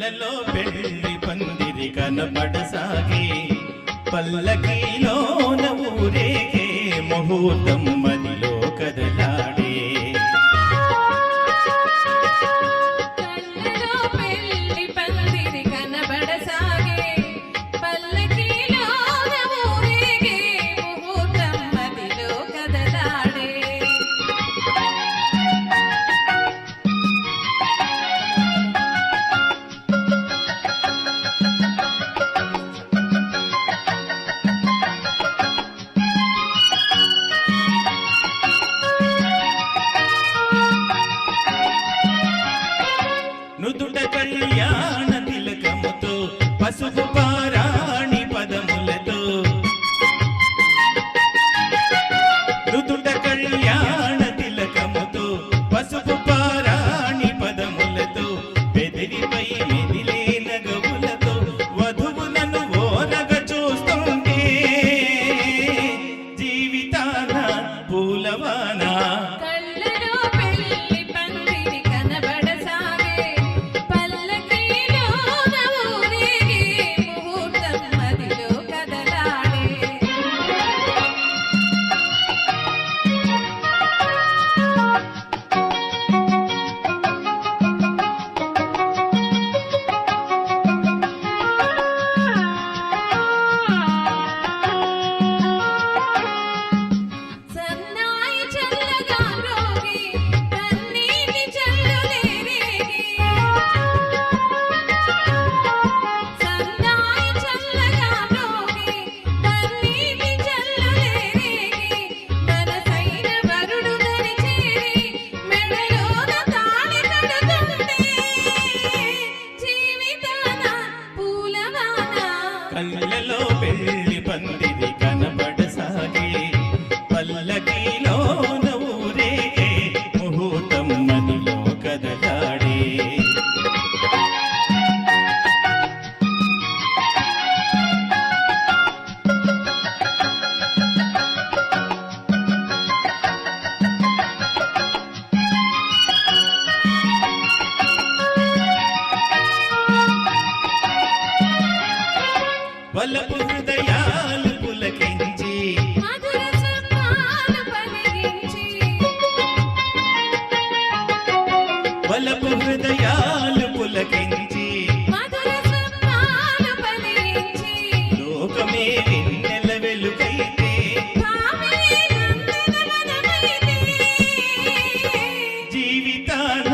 కళ్ళలో పెళ్ళి పందిరి కనబడసాగే పల్లకీలోన ఊరేగే ముహూర్తం మదిలో కదలా. Mas se para. బలపు హృదయాలు పులకించి లోకమే వెన్నెల వెలుకైతే జీవితాన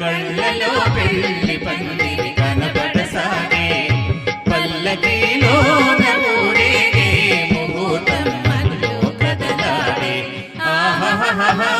కళ్ళలో పెళ్ళి పంది కనబడసాగే. పల్లకీలో ఊరేగే ముహూర్తం కదలాడే. ఆహా